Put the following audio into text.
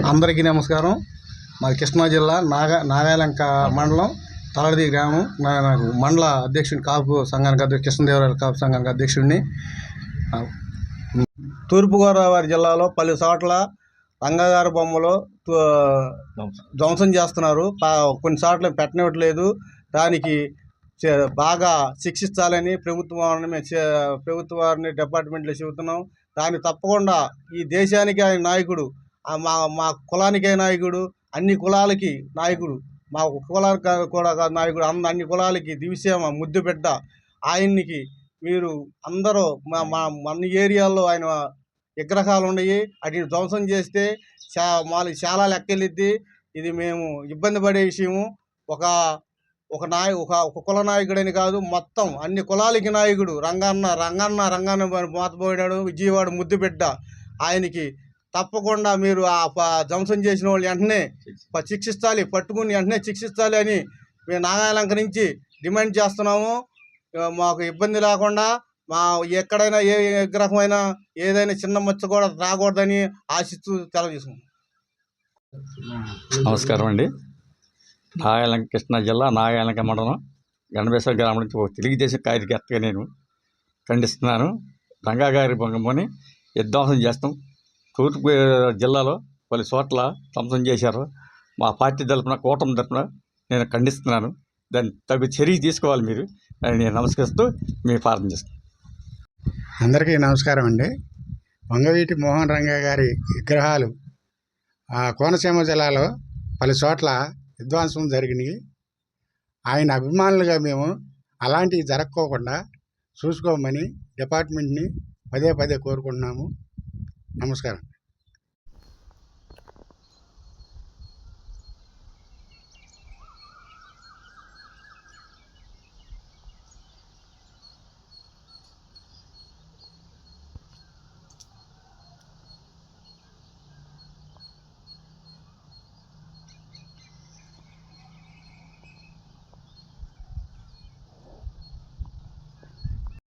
అందరికీ నమస్కారం. మాది కృష్ణా జిల్లా నాగా నాగాలంక మండలం తలడిది గ్రామం. నాకు మండల అధ్యక్షుడిని కాపు సంఘానికి అధ్యక్షుడు కృష్ణదేవరాయల కాపు సంఘానికి అధ్యక్షుడిని. తూర్పుగోదావరి జిల్లాలో పలు చోట్ల రంగగారు బొమ్మలు ధ్వంసం చేస్తున్నారు. పా- కొన్ని చోట్ల పెట్టనివ్వట్లేదు. దానికి చే- బాగా శిక్షించాలని ప్రభుత్వాన్ని మేము చే- ప్రభుత్వాన్ని డిపార్ట్మెంట్లో చెబుతున్నాం. దాన్ని తప్పకుండా ఈ దేశానికి ఆయన నాయకుడు మా మా కులానికే నాయకుడు అన్ని కులాలకి నాయకుడు. మా కులానికి కూడా కాదు నాయకుడు అన్ని అన్ని కులాలకి దివిసేమ ముద్దు బిడ్డ ఆయన్నికి మీరు అందరూ మా మా మన ఏరియాల్లో ఆయన విగ్రహాలు ఉన్నాయి. వాటిని ధ్వంసం చేస్తే చా మాది చాలా లెక్కెళ్ళిద్ది. ఇది మేము ఇబ్బంది పడే విషయము. ఒక ఒక నాయ ఒక ఒక కుల నాయకుడని కాదు మొత్తం అన్ని కులాలకి నాయకుడు. రంగన్న రంగన్న రంగన్న మోతపోయినాడు విజయవాడ ముద్దు బిడ్డ ఆయనకి తప్పకుండా మీరు ఆ ప- ధ్వంసం చేసిన వాళ్ళు వెంటనే శిక్షిస్తాలి పట్టుకుని వెంటనే శిక్షిస్తాలి అని మేము నాగాలంక నుంచి డిమాండ్ చేస్తున్నాము. మాకు ఇబ్బంది లేకుండా మా ఎక్కడైనా ఏ విగ్రహమైనా ఏదైనా చిన్న మచ్చ కూడా రాకూడదని ఆశిస్తూ తెలియజేస్తున్నాం నమస్కారం అండి. నాగాలంక కృష్ణా జిల్లా నాగాలంక మండలం గణబేశ్వర గ్రామం నుంచి ఒక తెలుగుదేశం కార్యకర్తగా నేను ఖండిస్తున్నాను. రంగా గారి బొంగమ్మని విధ్వంసం చేస్తాం. తూర్పు జిల్లాలో పలు చోట్ల ధ్వంసం చేశారు. మా పార్టీ తరపున కూటమి తరపున నేను ఖండిస్తున్నాను. దాన్ని తగు చర్య తీసుకోవాలి మీరు. అని నేను నమస్కరిస్తూ మీ ప్రార్థన చేస్తాను అందరికీ నమస్కారం అండి. వంగవీటి మోహన్ రంగా గారి విగ్రహాలు కోనసీమ జిల్లాలో పలు చోట్ల విధ్వంసం జరిగినాయి. ఆయన అభిమానులుగా మేము అలాంటివి జరగకోకుండా చూసుకోమని డిపార్ట్మెంట్ని పదే పదే కోరుకుంటున్నాము. నమస్కారం.